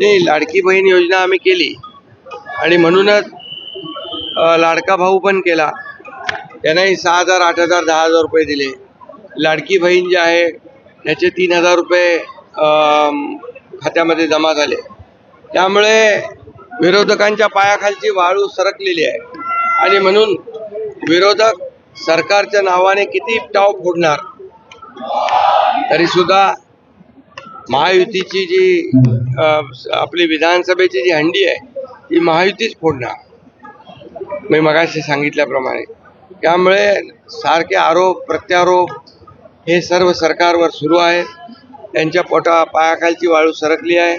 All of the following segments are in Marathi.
नाही लाडकी बहीण योजना आम्ही केली. आणि म्हणूनच लाडका भाऊ पण केला. त्यांनाही सहा हजार आठ हजार दहा हजार रुपये दिले. लाडकी बहीण जे आहे त्याचे तीन हजार रुपये खात्यामध्ये जमा झाले. त्यामुळे विरोधकांच्या पायाखालची वाळू सरकलेली आहे. आणि म्हणून विरोधक सरकारच्या नावाने किती टाव फोडणार तरीसुद्धा महायुतीची जी आपली विधानसभेची जी हंडी आहे ती महायुतीच फोडणार. मी मगाशी सांगितल्याप्रमाणे. त्यामुळे सारखे आरोप प्रत्यारोप हे सर्व सरकारवर सुरू आहेत त्यांच्या पोटा पायाखालची वाळू सरकली आहे.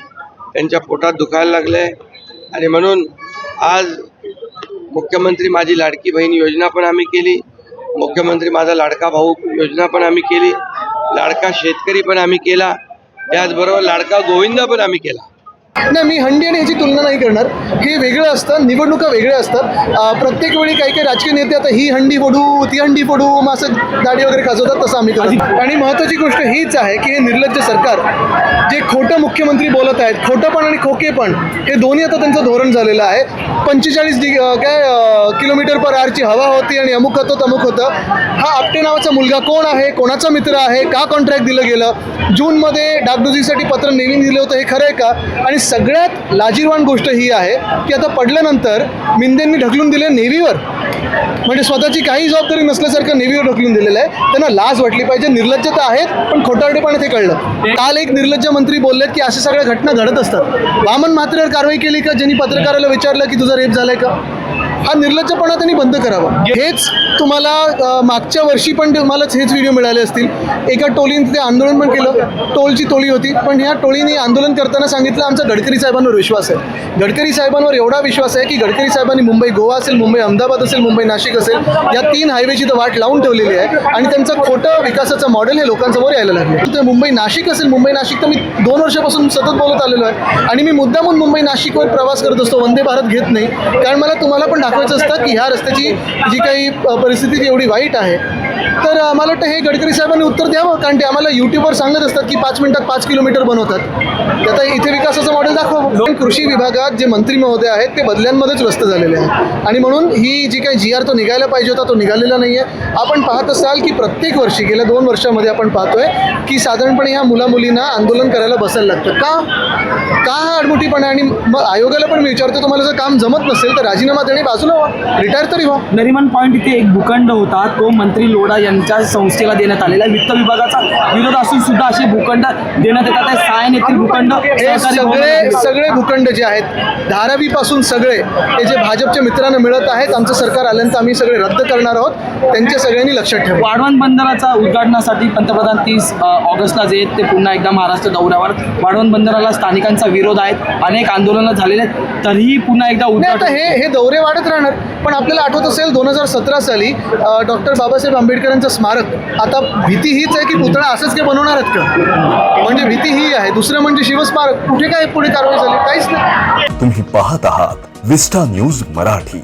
त्यांच्या पोटात दुखायला लागले आणि म्हणून आज मुख्यमंत्री माझी लाडकी बहीण योजना पण आम्ही केली. मुख्यमंत्री माझा लाडका भाऊ योजना पण आम्ही केली. लाडका शेतकरी पण आम्ही केला. त्याचबरोबर लाडका गोविंद पण आम्ही केला. नाही मी हंडी आणि ह्याची तुलना नाही करणार. हे वेगळं असतं निवडणुका वेगळ्या असतात. प्रत्येक वेळी काही काही राजकीय नेते आता ही हंडी फोडू ती हंडी फोडू मग असं दाढी वगैरे खाजवतात तसं आम्ही करत. आणि महत्त्वाची गोष्ट हीच आहे की हे निर्लज्ज सरकार जे खोटं मुख्यमंत्री बोलत आहेत खोटंपण आणि खोकेपण हे दोन्ही आता त्यांचं धोरण झालेलं आहे. पंचेचाळीस डि अं, काय किलोमीटर पर आरची हवा होती आणि अमुक होतं तमुक होतं. हा आपटे नावाचा मुलगा कोण आहे कोणाचा मित्र आहे का कॉन्ट्रॅक्ट दिलं गेलं? जूनमध्ये डागडुजीसाठी पत्र नेहमी दिलं होतं हे खरं आहे का? आणि सगळ्यात लाजीरवान गोष्ट ही आहे की आता पडल्यानंतर मिंदेंनी ढकलून दिले नेव्हीवर. म्हणजे स्वतःची काही जबाबदारी नसल्यासारखं नेव्हीवर ढकलून दिलेलं आहे. त्यांना लाज वाटली पाहिजे. निर्लज्जता आहेत पण खोटारडेपणे ते कळलं. काल एक निर्लज्ज मंत्री बोललेत की अशा सगळ्या घटना घडत असतात. वामन म्हात्रेवर कारवाई केली का? ज्यांनी पत्रकाराला विचारलं की तुझा रेप झालाय का? हा निर्लज्जपणा त्यांनी बंद करावा. हेच तुम्हाला मागच्या वर्षी पण तुम्हालाच हेच व्हिडिओ मिळाले असतील. एका टोळीने तिथे आंदोलन पण केलं. टोलची टोळी होती. पण ह्या टोळीने आंदोलन करताना सांगितलं आमचा गडकरी साहेबांवर विश्वास आहे. गडकरी साहेबांवर एवढा विश्वास आहे की गडकरी साहेबांनी मुंबई गोवा असेल मुंबई अहमदाबाद असेल मुंबई नाशिक असेल या तीन हायवेची तर वाट लावून ठेवलेली आहे. आणि त्यांचं खोटं विकासाचं मॉडेल हे लोकांसमोर यायला लागलं तर मुंबई नाशिक असेल मुंबई नाशिक तर मी दोन वर्षापासून सतत बोलत आलेलो आहे. आणि मी मुद्दामून मुंबई नाशिकवर प्रवास करत असतो. वंदे भारत घेत नाही. कारण मला तुम्हाला पण दाखवायचं असतं की ह्या रस्त्याची जी काही परिस्थिती ती एवढी वाईट आहे तर मला वाटतं हे गडकरी साहेबांनी उत्तर द्यावं कारण ते आम्हाला युट्यूबवर सांगत असतात की पाच मिनिटात पाच किलोमीटर बनवतात. तर आता इथे विकासाचं मॉडेल दाखवा. कृषी विभागात जे मंत्री महोदय आहेत ते बदल्यांमध्येच व्यस्त झालेले आहेत. आणि म्हणून ही जी काही जी आर तो निघायला पाहिजे होता तो निघालेला नाही आहे आपण पाहत असाल की प्रत्येक वर्षी गेल्या दोन वर्षामध्ये आपण पाहतोय की साधारणपणे ह्या मुला मुलींना आंदोलन करायला बसायला लागतं. का? का हा अडमुठीपणा आणि मग आयोगाला पण मी विचारतो तुम्हाला जर काम जमत नसेल तर राजीनामा देणे बाजूला व्हा. रिटायर तरी व्हा. नरिमन पॉईंट इथे एक भूखंड होता तो मंत्री लोढा यांच्या संस्थेला देण्यात आलेला आहे. वित्त विभागाचा विरोध असून सुद्धा असे भूखंड देण्यात येतात. आहे सायन येथील भूखंड हे सगळे सगळे भूखंड जे आहेत धारावीपासून सगळे हे जे भाजपच्या मित्रांना मिळत आहेत आमचं सरकार आल्यानंतर आम्ही सगळे रद्द करणार आहोत. त्यांच्या सगळ्यांनी लक्षात ठेवा. वाढवण बंदराचा उद्घाटनासाठी पंतप्रधान तीस ऑगस्टला जे आहेत ते पुन्हा एकदा महाराष्ट्र दौऱ्यावर वाढवण बंदराला स्थानिकांचा विरोध आहेत अनेक आंदोलनं झालेले आहेत. तरीही पुन्हा एकदा उद्घाटन हे हे दौरे वाढत राहणार. पण आपल्याला आठवत असेल दोन हजार सतरा साली डॉक्टर बाबासाहेब आंबेडकरांचं स्मारक. आता भीती हीच आहे की पुतळा असंच काय बनवणार आहेत का? म्हणजे भीती ही आहे. दुसरं म्हणजे शिवस्मारक. कुठे काय पुढे कारवाई झाली? काहीच नाही. तुम्ही पाहत आहात विस्टा न्यूज मराठी.